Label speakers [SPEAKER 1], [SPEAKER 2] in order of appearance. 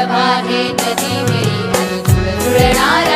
[SPEAKER 1] प्रभाते नदी मिळी आणि